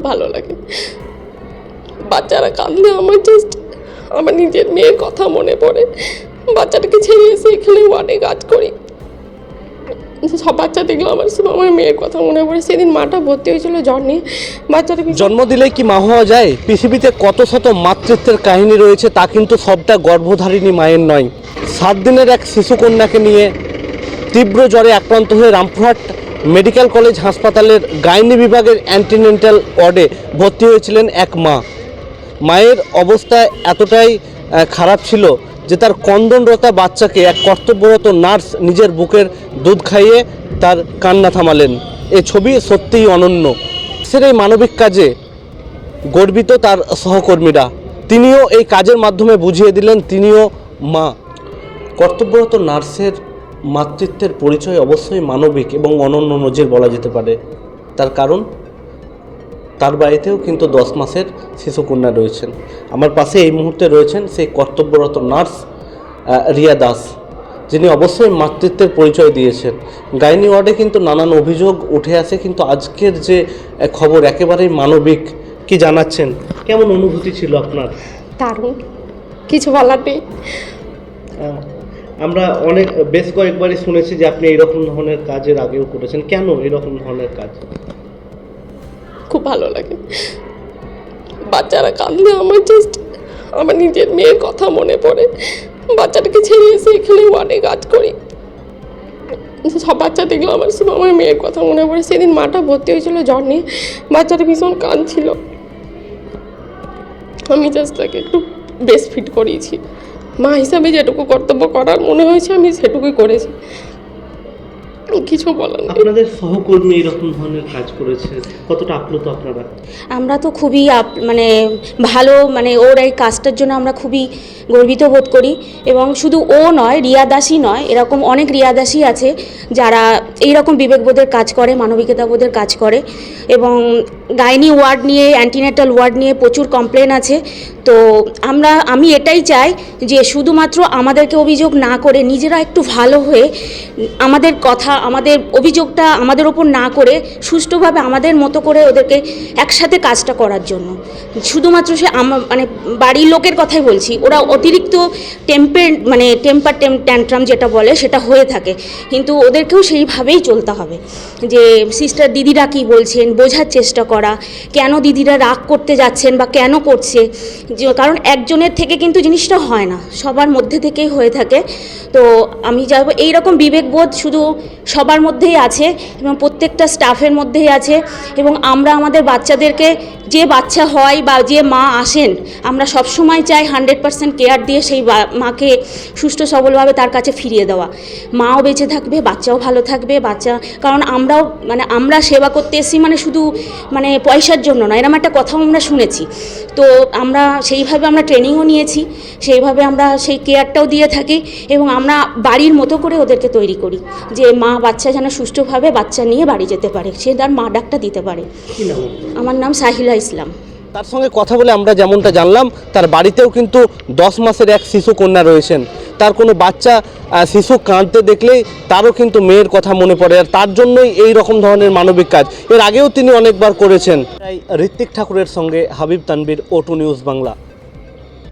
খুব ভালো লাগে। বাচ্চারা কাঁদলে আমার জাস্ট আমার নিজের মেয়ের কথা মনে পড়ে। বাচ্চাটাকে ছেড়ে এসে এখানে ওয়ার্ডে কাজ করি। সব বাচ্চা দেখল আমার আমার মেয়ের কথা মনে পড়ে। সেদিন মাটা ভর্তি হয়েছিল জ্বর নিয়ে। বাচ্চাটা জন্ম দিলেই কি মা হওয়া যায়? পৃথিবীতে কত শত মাতৃত্বের কাহিনী রয়েছে, তা কিন্তু সবটা গর্ভধারিণী মায়ের নয়। সাত দিনের এক শিশুকন্যাকে নিয়ে তীব্র জ্বরে আক্রান্ত হয়ে রামপুরহাট মেডিকেল কলেজ হাসপাতালের গাইনি বিভাগের অ্যান্টিনেন্টাল ওয়ার্ডে ভর্তি হয়েছিলেন এক মা। মায়ের অবস্থা এতটাই খারাপ ছিল যে তার কন্দনরতা বাচ্চাকে এক কর্তব্যরত নার্স নিজের বুকের দুধ খাইয়ে তার কান্না থামালেন। এ ছবি সত্যিই অনন্য। সের এই মানবিক কাজে গর্বিত তার সহকর্মীরা। তিনিও এই কাজের মাধ্যমে বুঝিয়ে দিলেন তিনিও মা। কর্তব্যরত নার্সের মাতৃত্বের পরিচয় অবশ্যই মানবিক এবং অনন্য নজির বলা যেতে পারে। তার কারণ? তার বাড়িতেও কিন্তু দশ মাসের শিশুকন্যা রয়েছেন। আমার পাশে এই মুহূর্তে রয়েছেন সেই কর্তব্যরত নার্স রিয়া দাস যিনি অবশ্যই মাতৃত্বের পরিচয় দিয়েছেন। গাইনি ওয়ার্ডে কিন্তু নানান অভিযোগ উঠে আসে কিন্তু আজকের যে খবর একেবারেই মানবিক। কি জানাচ্ছেন? কেমন অনুভূতি ছিল আপনার? দারুণ। কিছু বলার নেই। আমরা অনেক, বেশ কয়েকবারই শুনেছি যে আপনি এইরকম ধরনের কাজের আগেও করেছেন। কেন এরকম ধরনের কাজ? খুব ভালো লাগে। বাচ্চারা কাঁদলে আমার জাস্ট আমার নিজের মেয়ের কথা মনে পড়ে। বাচ্চাটাকে ছেড়ে এসে এখানে ওয়ার্ডে কাজ করি। সব বাচ্চা দেখল আমার, শুধু আমার মেয়ের কথা মনে পড়ে। সেদিন মাটা ভর্তি হয়েছিল জ্বর নিয়ে। বাচ্চাটা ভীষণ কাঁদছিল। আমি জাস্ট তাকে একটু বেস্ট ফিট করিয়েছি। মা হিসাবে যেটুকু কর্তব্য করার মনে হয়েছে আমি সেটুকুই করেছি। কিছু বলার আপনাদের সহকর্মী এরকম ধরনের কাজ করেছে কতটা আপ্লুত আপনারা? আমরা তো খুবই আপ- মানে ভালো মানে ওর এই কাজটার জন্য আমরা খুবই গর্বিত বোধ করি। এবং শুধু ও নয় রিয়া দাসই নয় এরকম অনেক রিয়া দাসই আছে যারা এইরকম বিবেকবোধের কাজ করে মানবিকতাবোধের কাজ করে। এবং গাইনি ওয়ার্ড নিয়ে, অ্যান্টিনেটাল ওয়ার্ড নিয়ে প্রচুর কমপ্লেন আছে। তো আমরা, আমি এটাই চাই যে শুধুমাত্র আমাদেরকে অভিযোগ না করে নিজেরা একটু ভালো হয়ে আমাদের কথা, আমাদের অভিযোগটা আমাদের ওপর না করে সুষ্ঠুভাবে আমাদের মতো করে ওদেরকে একসাথে কাজটা করার জন্য। শুধুমাত্র সে মানে বাড়ির লোকের কথাই বলছি, ওরা অতিরিক্ত টেম্পের মানে টেম্পার টেম, ট্যান্ট্রাম যেটা বলে সেটা হয়ে থাকে। কিন্তু ওদেরকেও সেইভাবেই চলতে হবে যে, সিস্টার দিদিরা কি বলছেন? বোঝার চেষ্টা করা কেন দিদিরা রাগ করতে যাচ্ছেন বা কেন করছে কারণ একজনের থেকে কিন্তু জিনিসটা হয় না, সবার মধ্যে থেকেই হয়ে থাকে। তো আমি যাব এইরকম বিবেকবোধ শুধু সবার মধ্যেই আছে এবং প্রত্যেকটা স্টাফের মধ্যেই আছে এবং আমরা আমাদের বাচ্চাদেরকে যে বাচ্চা হয় বা যে মা আসেন, আমরা সবসময় চাই হান্ড্রেড পার্সেন্ট কেয়ার দিয়ে সেই মাকে সুস্থ সবলভাবে তার কাছে ফিরিয়ে দেওয়া। মাও বেঁচে থাকবে, বাচ্চাও ভালো থাকবে, বাচ্চা, কারণ আমরাও মানে আমরা সেবা করতে এসেছি মানে শুধু মানে পয়সার জন্য নয় এরকম একটা কথাও আমরা শুনেছি। তো আমরা সেইভাবে আমরা ট্রেনিংও নিয়েছি সেইভাবে আমরা সেই কেয়ারটাও দিয়ে থাকি এবং আমরা বাড়ির মতো করে ওদেরকে তৈরি করি যে মা বাচ্চা যেন সুষ্ঠুভাবে বাচ্চা নিয়ে বাড়ি যেতে পারে সে তার মা ডাকটা দিতে পারে। আমার নাম সাহিলা ইসলাম। তার সঙ্গে কথা বলে আমরা যেমনটা জানলাম তার বাড়িতেও কিন্তু দশ মাসের এক শিশু কন্যা রয়েছেন। তার কোনো বাচ্চা শিশু কাঁদতে দেখলেই তারও কিন্তু মেয়ের কথা মনে পড়ে। আর তার জন্যই এই রকম ধরনের মানবিক কাজ। এর আগেও তিনি অনেকবার করেছেন। ঋত্বিক ঠাকুরের সঙ্গে হাবিব তানবির ওটু নিউজ বাংলা।